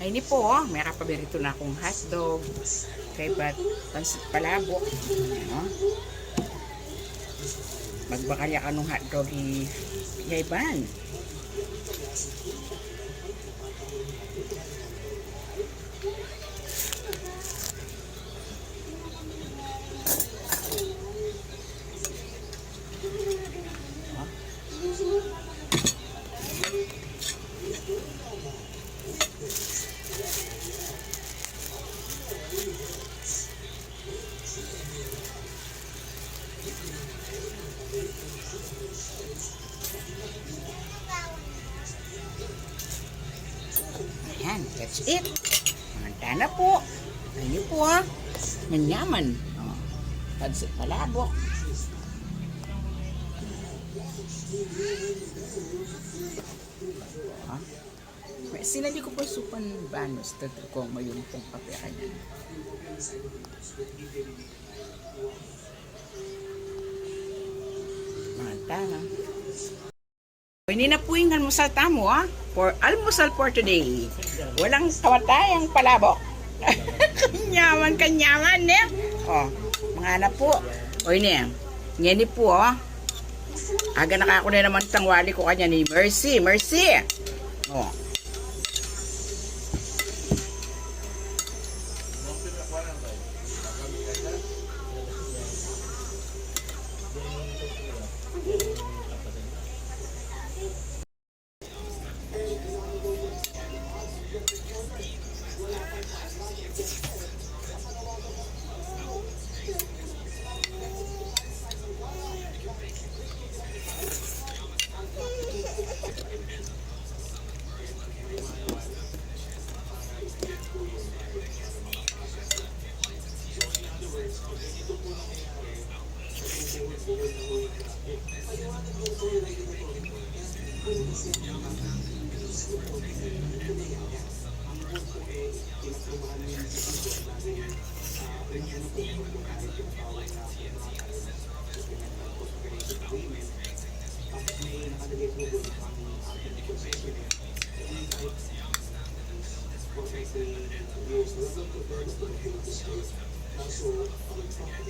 Ay ni po, oh, may kapaborito na akong hotdog. Kay bat, pansit palabok. Ano? Magbakalya ka nung hotdog i yayban. Ayan, that's it. Manta na po. Ayun po ah. Manyaman. Oh. Pansit palabok. Ha? May sinali ko po supan banos tato ko mayroon pong kape kanya. Manta na. Hindi na po yung almusal tamo ah. For almusal for today. Walang kamatayang palabok. kanyaman, kanyaman ne. Oh, mga anak po. O ini, ngani po oh. Aga nakako na naman tangwali ko kanya ni Mercy, Mercy. Oh. The leather to break the human skin, muscle, and property.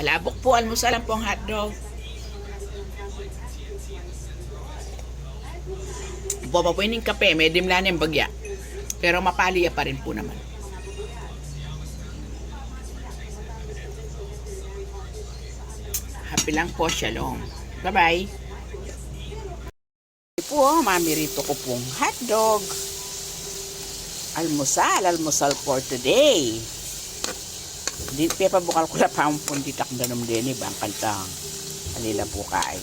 Malabok po, almusal lang pong hotdog. Baba po yung kape, may dimla ng bagya. Pero mapaliya pa rin po naman. Happy lang po, shalom. Bye-bye. Po, oh, mamirito ko pong hotdog. Almusal, almusal for today. Di pa bukal ko la pa pun ditak danom deni bang kantang. Alila po kay.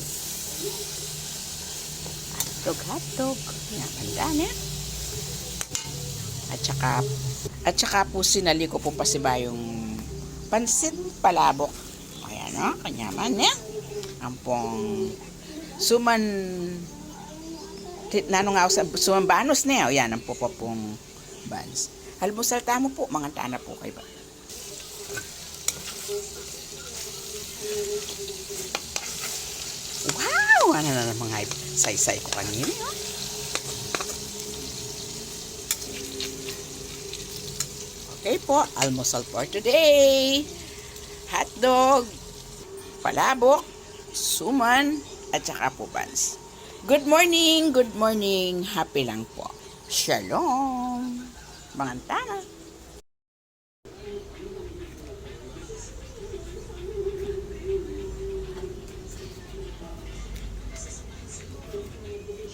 Hotdog, hotdog. Yan, kanda na. At saka, at saka po sinali ko po pa si Bayong pansit palabok. Ayan o, kanyaman ya. Ampong suman tit nano nga sa suman banos na yan. Ang po po pong bans. Almusal tamo po, mga tana po kay ba. Kinuha na na ng mga saysay ko kanina. oh. Okay po, almusal for today. Hotdog, palabok, suman, at saka po buns. Good morning, good morning. Happy lang po. Shalom. Mangantana.